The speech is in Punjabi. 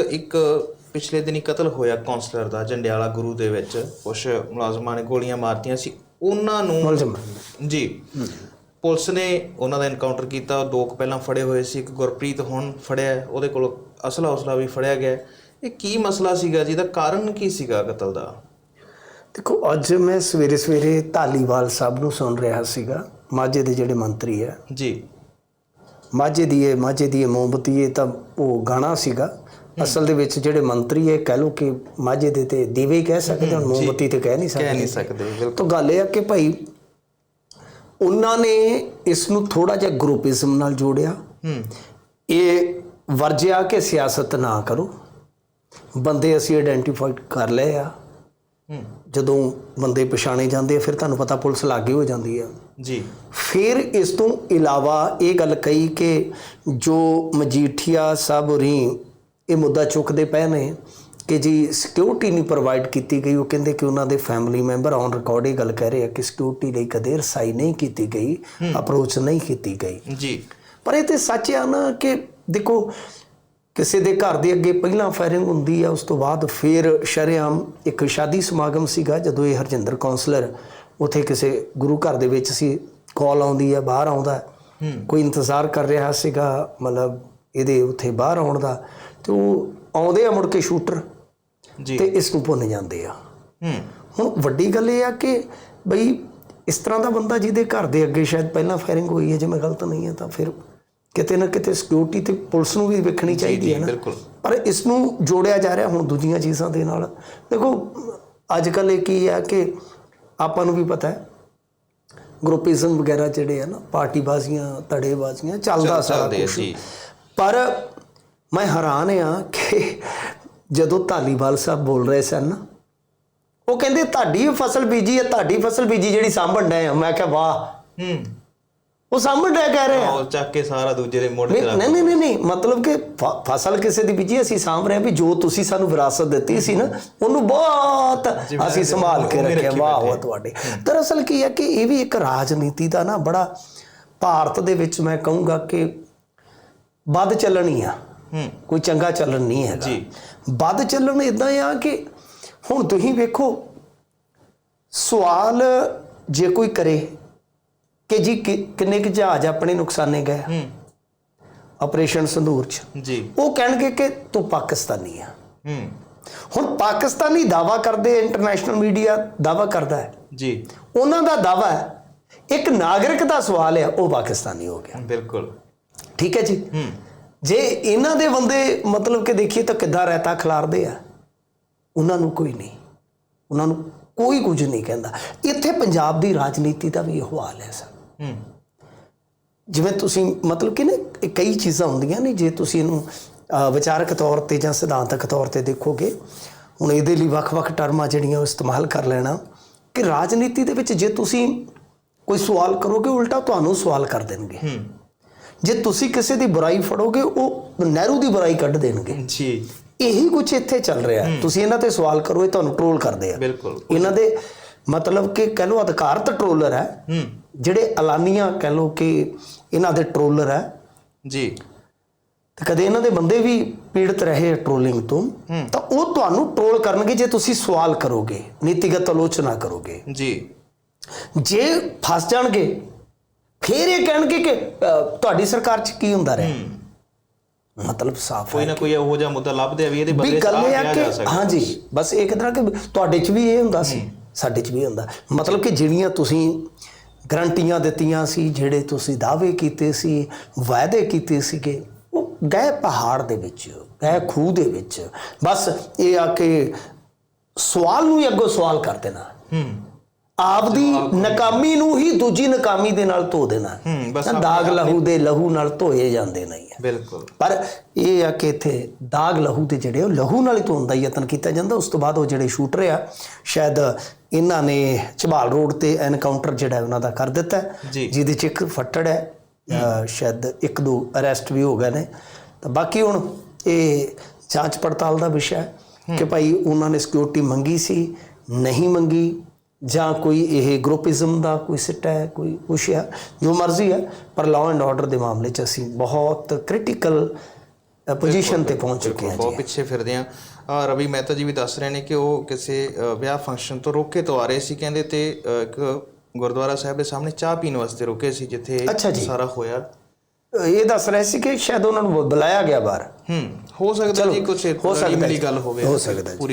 ਇੱਕ ਪਿਛਲੇ ਦਿਨੀ ਕਤਲ ਹੋਇਆ ਕਾਉਂਸਲਰ ਦਾ ਜੰਡਿਆਲਾ ਗੁਰੂ ਦੇ ਵਿੱਚ। ਕੁਝ ਮੁਲਾਜ਼ਮਾਂ ਨੇ ਗੋਲੀਆਂ ਮਾਰਤੀਆਂ ਸੀ। ਉਹਨਾਂ ਨੂੰ ਮੁਲਜ਼ਮ। ਜੀ। ਪੁਲਿਸ ਨੇ ਉਹਨਾਂ ਦਾ ਐਨਕਾਊਂਟਰ ਕੀਤਾ। ਦੋ ਕੁ ਪਹਿਲਾਂ ਫੜੇ ਹੋਏ ਸੀ। ਇੱਕ ਗੁਰਪ੍ਰੀਤ ਹੁਣ ਫੜਿਆ। ਉਹਦੇ ਕੋਲ ਅਸਲਾ ਉਸਲਾ ਵੀ ਫੜਿਆ ਗਿਆ। ਇਹ ਕੀ ਮਸਲਾ ਸੀਗਾ ਜਿਹਦਾ ਕਾਰਨ ਕੀ ਸੀਗਾ ਕਤਲ ਦਾ? ਦੇਖੋ ਅੱਜ ਮੈਂ ਸਵੇਰੇ ਸਵੇਰੇ ਧਾਲੀਵਾਲ ਸਾਹਿਬ ਨੂੰ ਸੁਣ ਰਿਹਾ ਸੀਗਾ। ਮਾਝੇ ਦੇ ਜਿਹੜੇ ਮੰਤਰੀ ਹੈ ਜੀ। ਮਾਝੇ ਦੀ ਇਹ ਮਾਝੇ ਦੀ ਇਹ ਮੋਮਬਤੀ ਇਹ ਤਾਂ ਉਹ ਗਾਣਾ ਸੀਗਾ। ਅਸਲ ਦੇ ਵਿੱਚ ਜਿਹੜੇ ਮੰਤਰੀ ਹੈ ਕਹਿ ਲੋ ਕਿ ਮਾਝੇ ਦੇ ਤੇ ਦੀਵੇ ਕਹਿ ਸਕਦੇ ਹਾਂ ਮੋਮਬਤੀ ਤੇ ਕਹਿ ਨਹੀਂ ਕਹਿ ਨਹੀਂ ਸਕਦੇ ਸਕਦੇ ਬਿਲਕੁਲ। ਤਾਂ ਗੱਲ ਇਹ ਆ ਕਿ ਭਾਈ ਉਹਨਾਂ ਨੇ ਇਸ ਨੂੰ ਥੋੜਾ ਜਿਹਾ ਗਰੁੱਪਿਜ਼ਮ ਨਾਲ ਜੋੜਿਆ। ਹੂੰ। ਇਹ ਵਰਜਿਆ ਕਿ ਸਿਆਸਤ ਨਾ ਕਰੋ। ਬੰਦੇ ਅਸੀਂ ਆਇਡੈਂਟੀਫਾਈ ਕਰ ਲਏ ਆ। ਹੂੰ। ਜਦੋਂ ਬੰਦੇ ਪਛਾਣੇ ਜਾਂਦੇ ਆ ਫਿਰ ਤੁਹਾਨੂੰ ਪਤਾ ਪੁਲਿਸ ਲਾਗੇ ਹੋ ਜਾਂਦੀ ਆ। ਜੀ। ਫਿਰ ਇਸ ਤੋਂ ਇਲਾਵਾ ਇਹ ਗੱਲ ਕਹੀ ਕਿ ਜੋ ਮਜੀਠੀਆ ਸਾਹਿਬ ਹੋਰੀ ਇਹ ਮੁੱਦਾ ਚੁੱਕਦੇ ਪਏ ਨੇ ਕਿ ਜੀ ਸਿਕਿਉਰਿਟੀ ਨਹੀਂ ਪ੍ਰੋਵਾਈਡ ਕੀਤੀ ਗਈ ਉਹ ਕਹਿੰਦੇ ਕਿ ਉਹਨਾਂ ਦੇ ਫੈਮਿਲੀ ਮੈਂਬਰ ਔਨ ਰਿਕਾਰਡ ਇਹ ਗੱਲ ਕਹਿ ਰਹੇ ਆ ਕਿ ਸਿਕਿਉਰਿਟੀ ਲਈ ਕਦੇ ਰਸਾਈ ਨਹੀਂ ਕੀਤੀ ਗਈ ਅਪਰੋਚ ਨਹੀਂ ਕੀਤੀ ਗਈ। ਜੀ। ਪਰ ਇਹ ਤੇ ਸੱਚ ਆ ਨਾ ਕਿ ਦੇਖੋ ਕਿਸੇ ਦੇ ਘਰ ਦੇ ਅੱਗੇ ਪਹਿਲਾਂ ਫਾਇਰਿੰਗ ਹੁੰਦੀ ਆ ਉਸ ਤੋਂ ਬਾਅਦ ਫਿਰ ਸ਼ਰੇਆਮ ਇੱਕ ਸ਼ਾਦੀ ਸਮਾਗਮ ਸੀਗਾ ਜਦੋਂ ਇਹ ਹਰਜਿੰਦਰ ਕਾਉਂਸਲਰ ਉਥੇ ਕਿਸੇ ਗੁਰੂ ਘਰ ਦੇ ਵਿੱਚ ਸੀ ਕਾਲ ਆਉਂਦੀ ਆ ਬਾਹਰ ਆਉਂਦਾ। ਕੋਈ ਇੰਤਜ਼ਾਰ ਕਰ ਰਿਹਾ ਸੀਗਾ ਮਤਲਬ ਇਹਦੇ ਉਥੇ ਬਾਹਰ ਆਉਣ ਦਾ। ਤੇ ਉਹ ਆਉਂਦੇ ਆ ਮੁੜ ਕੇ ਸ਼ੂਟਰ ਜੀ। ਤੇ ਇਸ ਨੂੰ ਭੁੰਨ ਜਾਂਦੇ ਆ। ਹੂੰ। ਹੁਣ ਵੱਡੀ ਗੱਲ ਇਹ ਆ ਕਿ ਬਈ ਇਸ ਤਰ੍ਹਾਂ ਦਾ ਬੰਦਾ ਜਿਹਦੇ ਘਰ ਦੇ ਅੱਗੇ ਸ਼ਾਇਦ ਪਹਿਲਾਂ ਫਾਇਰਿੰਗ ਹੋਈ ਹੈ ਜੇ ਮੈਂ ਗਲਤ ਨਹੀਂ ਹੈ ਤਾਂ ਫਿਰ ਕਿਤੇ ਨਾ ਕਿਤੇ ਸਿਕਿਉਰਿਟੀ ਤੇ ਪੁਲਿਸ ਨੂੰ ਵੀ ਵੇਖਣੀ ਚਾਹੀਦੀ ਹੈ ਨਾ। ਬਿਲਕੁਲ। ਪਰ ਇਸ ਨੂੰ ਜੋੜਿਆ ਜਾ ਰਿਹਾ ਹੁਣ ਦੂਜੀਆਂ ਚੀਜ਼ਾਂ ਦੇ ਨਾਲ। ਦੇਖੋ ਅੱਜ ਕੱਲ ਇਹ ਕੀ ਹੈ ਕਿ ਆਪਾਂ ਨੂੰ ਵੀ ਪਤਾ ਹੈ ਗਰੁੱਪਿਜ਼ਮ ਵਗੈਰਾ ਜਿਹੜੇ ਆ ਨਾ ਪਾਰਟੀਬਾਜ਼ੀਆਂ ਧੜੇਬਾਜ਼ੀਆਂ ਚੱਲਦਾ ਸਾਰਾ ਚੱਲਦੇ ਕੁਛ। ਜੀ। ਪਰ ਮੈਂ ਹੈਰਾਨ ਆ ਕਿ ਜਦੋਂ ਧਾਲੀਵਾਲ ਸਾਹਿਬ ਬੋਲ ਰਹੇ ਸਨ ਨਾ ਉਹ ਕਹਿੰਦੇ ਤੁਹਾਡੀ ਫਸਲ ਬੀਜੀ ਹੈ ਤੁਹਾਡੀ ਫਸਲ ਬੀਜੀ ਜਿਹੜੀ ਸਾਂਭਣ ਡਏ ਆ ਮੈਂ ਕਿਹਾ ਵਾਹ। ਹੂੰ। ਉਹ ਸਾਂਭਣ ਡਿਆ ਕਹਿ ਰਹੇ ਆ। ਉਹ ਚੱਕ ਕੇ ਸਾਰਾ ਦੂਜੇ ਦੇ ਨਹੀਂ ਤੇ ਰੱਖ ਨਹੀਂ ਨਹੀਂ ਨਹੀਂ ਮਤਲਬ ਕਿ ਫਸਲ ਕਿਸੇ ਦੀ ਬੀਜੀ ਅਸੀਂ ਸਾਂਭ ਰਹੇ ਹਾਂ ਵੀ ਜੋ ਤੁਸੀਂ ਸਾਨੂੰ ਵਿਰਾਸਤ ਦਿੱਤੀ ਸੀ ਨਾ ਉਹਨੂੰ ਬਹੁਤ ਅਸੀਂ ਸੰਭਾਲ ਕੇ ਰੱਖਿਆ। ਰੱਖੀ ਵਾਹ। ਵਾਹ ਤੁਹਾਡੇ। ਦਰਅਸਲ ਕੀ ਹੈ ਕਿ ਇਹ ਵੀ ਇੱਕ ਰਾਜਨੀਤੀ ਦਾ ਨਾ ਬੜਾ ਭਾਰਤ ਦੇ ਵਿੱਚ ਮੈਂ ਕਹੂੰਗਾ ਕਿ ਵੱਧ ਚੱਲਣੀ ਆ। ਹੂੰ ਕੋਈ ਚੰਗਾ ਚੱਲਣ ਨਹੀਂ ਹੈਗਾ। ਜੀ। ਵੱਧ ਚੱਲਣ ਇਦਾਂ ਆ ਕਿ ਹੁਣ ਤੁਸੀਂ ਵੇਖੋ ਸਵਾਲ ਜੇ ਕੋਈ ਕਰੇ ਕਿ ਜੀ ਕਿੰਨੇ ਕੁ ਜਹਾਜ਼ ਆਪਣੇ ਨੁਕਸਾਨੇ ਗਏ ਹੂੰ। ਆਪਰੇਸ਼ਨ ਸੰਦੂਰ ਚ। ਜੀ। ਉਹ ਕਹਿਣਗੇ ਕਿ ਤੂੰ ਪਾਕਿਸਤਾਨੀ ਆ। ਹੂੰ। ਹੁਣ ਪਾਕਿਸਤਾਨੀ ਦਾਵਾ ਕਰਦੇ ਇੰਟਰਨੈਸ਼ਨਲ ਮੀਡੀਆ ਦਾਵਾ ਕਰਦਾ ਹੈ। ਜੀ। ਉਹਨਾਂ ਦਾ ਦਾਵਾ ਹੈ ਇੱਕ ਨਾਗਰਿਕ ਦਾ ਸਵਾਲ ਹੈ ਉਹ ਪਾਕਿਸਤਾਨੀ ਹੋ ਗਿਆ। ਬਿਲਕੁਲ। ਠੀਕ ਹੈ ਜੀ? ਹੂੰ। ਜੇ ਇਹਨਾਂ ਦੇ ਬੰਦੇ ਮਤਲਬ ਕਿ ਦੇਖੀਏ ਤਾਂ ਕਿੱਦਾਂ ਰਹਿਤਾ ਖਿਲਾਰਦੇ ਆ। ਉਹਨਾਂ ਨੂੰ ਕੋਈ ਨਹੀਂ। ਉਹਨਾਂ ਨੂੰ ਕੋਈ ਕੁਝ ਨਹੀਂ ਕਹਿੰਦਾ। ਇੱਥੇ ਪੰਜਾਬ ਦੀ ਰਾਜਨੀਤੀ ਦਾ ਵੀ ਇਹੋ ਹਾਲ ਹੈ ਸਰ। ਹੂੰ। ਜਿਵੇਂ ਤੁਸੀਂ ਮਤਲਬ ਕਿ ਨਾ ਇਹ ਕਈ ਚੀਜ਼ਾਂ ਹੁੰਦੀਆਂ ਨੇ ਜੇ ਤੁਸੀਂ ਇਹਨੂੰ ਵਿਚਾਰਕ ਤੌਰ ਤੇ ਜਾਂ ਸਿਧਾਂਤਕ ਤੌਰ ਤੇ ਦੇਖੋਗੇ ਹੁਣ ਇਹਦੇ ਲਈ ਵੱਖ-ਵੱਖ ਟਰਮਾਂ ਜਿਹੜੀਆਂ ਉਹ ਇਸਤੇਮਾਲ ਕਰ ਲੈਣਾ ਕਿ ਰਾਜਨੀਤੀ ਦੇ ਵਿੱਚ ਜੇ ਤੁਸੀਂ ਕੋਈ ਸਵਾਲ ਕਰੋਗੇ ਉਲਟਾ ਤੁਹਾਨੂੰ ਸਵਾਲ ਕਰ ਦੇਣਗੇ। ਹੂੰ। ਜੇ ਤੁਸੀਂ ਕਿਸੇ ਦੀ ਬੁਰਾਈ ਫੜੋਗੇ ਉਹ ਨਹਿਰੂ ਦੀ ਬੁਰਾਈ ਕੱਢ ਦੇਣਗੇ। ਜੀ। ਇਹੀ ਕੁਝ ਇੱਥੇ ਚੱਲ ਰਿਹਾ। ਤੁਸੀਂ ਇਹਨਾਂ ਤੇ ਸਵਾਲ ਕਰੋ ਇਹ ਤੁਹਾਨੂੰ ਟ੍ਰੋਲ ਕਰਦੇ ਆ। ਬਿਲਕੁਲ। ਇਹਨਾਂ ਦੇ ਮਤਲਬ ਕਿ ਕਹਿ ਲਓ ਅਧਿਕਾਰਤ ਟ੍ਰੋਲਰ ਹੈ। ਜਿਹੜੇ ਐਲਾਨੀਆਂ ਕਹਿ ਲਓ ਕਿ ਇਹਨਾਂ ਦੇ ਟ੍ਰੋਲਰ ਹੈ। ਜੀ। ਤੇ ਕਦੇ ਇਹਨਾਂ ਦੇ ਬੰਦੇ ਵੀ ਪੀੜਤ ਰਹੇ ਟ੍ਰੋਲਿੰਗ ਤੋਂ ਤਾਂ ਉਹ ਤੁਹਾਨੂੰ ਟ੍ਰੋਲ ਕਰਨਗੇ ਜੇ ਤੁਸੀਂ ਸਵਾਲ ਕਰੋਗੇ ਨੀਤੀਗਤ ਆਲੋਚਨਾ ਕਰੋਗੇ। ਜੀ। ਜੇ ਫਸ ਜਾਣਗੇ ਫਿਰ ਇਹ ਕਹਿਣਗੇ ਕਿ ਤੁਹਾਡੀ ਸਰਕਾਰ 'ਚ ਕੀ ਹੁੰਦਾ ਰਿਹਾ? ਮਤਲਬ ਸਾਫ਼ ਕੋਈ ਨਾ ਕੋਈ ਇਹੋ ਜਿਹਾ ਮੁੱਦਾ ਲੱਭਦੇ ਆ ਵੀ ਇਹਦੇ ਬਦਲੇ ਕਿ ਜਾ ਸਕਦਾ। ਹਾਂਜੀ ਬਸ ਇੱਕ ਤਰ੍ਹਾਂ ਕਿ ਤੁਹਾਡੇ 'ਚ ਵੀ ਇਹ ਹੁੰਦਾ ਸੀ ਸਾਡੇ 'ਚ ਵੀ ਹੁੰਦਾ। ਮਤਲਬ ਕਿ ਜਿਹੜੀਆਂ ਤੁਸੀਂ ਗਰੰਟੀਆਂ ਦਿੱਤੀਆਂ ਸੀ ਜਿਹੜੇ ਤੁਸੀਂ ਦਾਅਵੇ ਕੀਤੇ ਸੀ ਵਾਅਦੇ ਕੀਤੇ ਸੀਗੇ ਉਹ ਗਏ ਪਹਾੜ ਦੇ ਵਿੱਚ ਗਏ ਖੂਹ ਦੇ ਵਿੱਚ। ਬਸ ਇਹ ਆ ਕਿ ਸਵਾਲ ਨੂੰ ਹੀ ਅੱਗੋਂ ਸਵਾਲ ਕਰ ਦੇਣਾ। ਹੂੰ। ਆਪਦੀ ਨਕਾਮੀ ਨੂੰ ਹੀ ਦੂਜੀ ਨਕਾਮੀ ਦੇ ਨਾਲ ਧੋ ਦੇਣਾ। ਹੂੰ, ਬਸ ਦਾਗ ਲਹੂ ਦੇ ਲਹੂ ਨਾਲ ਧੋਏ ਜਾਂਦੇ ਨਹੀਂ ਹੈ ਬਿਲਕੁਲ। ਪਰ ਇਹ ਆ ਕਿ ਇੱਥੇ ਦਾਗ ਲਹੂ ਤੇ ਜਿਹੜੇ ਉਹ ਲਹੂ ਨਾਲ ਹੀ ਧੋਣ ਦਾ ਯਤਨ ਕੀਤਾ ਜਾਂਦਾ। ਉਸ ਤੋਂ ਬਾਅਦ ਉਹ ਜਿਹੜੇ ਸ਼ੂਟਰ ਆ ਸ਼ਾਇਦ ਇਹਨਾਂ ਨੇ ਝਬਾਲ ਰੋਡ ਤੇ ਐਨਕਾਊਂਟਰ ਜਿਹੜਾ ਉਹਨਾਂ ਦਾ ਕਰ ਦਿੱਤਾ। ਜਿਹਦੇ ਚ ਇੱਕ ਫੱਟੜ ਹੈ ਸ਼ਾਇਦ ਇੱਕ ਦੋ ਅਰੈਸਟ ਵੀ ਹੋ ਗਏ ਨੇ। ਤਾਂ ਬਾਕੀ ਹੁਣ ਇਹ ਜਾਂਚ ਪੜਤਾਲ ਦਾ ਵਿਸ਼ਾ ਹੈ ਕਿ ਭਾਈ ਉਹਨਾਂ ਨੇ ਸਿਕਿਉਰਿਟੀ ਮੰਗੀ ਸੀ ਨਹੀਂ ਮੰਗੀ ਜਾਂ ਕੋਈ ਇਹ ਗਰੁੱਪਿਜ਼ਮ ਦਾ ਕੋਈ ਸਿੱਟਾ ਹੈ ਕੋਈ ਕੁਛ ਹੈ ਜੋ ਮਰਜ਼ੀ ਹੈ ਪਰ ਲਾਅ ਐਂਡ ਆਰਡਰ ਦੇ ਮਾਮਲੇ 'ਚ ਅਸੀਂ ਬਹੁਤ ਕ੍ਰਿਟੀਕਲ ਪੋਜੀਸ਼ਨ ਤੇ ਪਹੁੰਚ ਚੁੱਕੇ ਹਾਂ ਬਹੁਤ ਪਿੱਛੇ ਫਿਰਦੇ ਆ ਰਵੀ ਮਹਿਤਾ ਜੀ ਵੀ ਦੱਸ ਰਹੇ ਨੇ ਕਿ ਉਹ ਕਿਸੇ ਵਿਆਹ ਫੰਕਸ਼ਨ ਤੋਂ ਰੋਕੇ ਤੋਂ ਆ ਰਹੇ ਸੀ ਕਹਿੰਦੇ ਤੇ ਇੱਕ ਗੁਰਦੁਆਰਾ ਸਾਹਿਬ ਦੇ ਸਾਹਮਣੇ ਚਾਹ ਪੀਣ ਵਾਸਤੇ ਰੁਕੇ ਸੀ ਜਿੱਥੇ। ਸਾਰਾ ਹੋਇਆ। ਇਹ ਦੱਸ ਰਹੇ ਸੀ ਕਿ ਸ਼ਾਇਦ ਉਹਨਾਂ ਨੂੰ ਬੁਲਾਇਆ ਗਿਆ ਬਾਹਰ। ਹੂੰ ਹੋ ਸਕਦਾ ਜੀ ਕੁਝ ਹੋ ਸਕਦਾ। ਗੱਲ ਹੋਵੇ। ਹੋ ਸਕਦਾ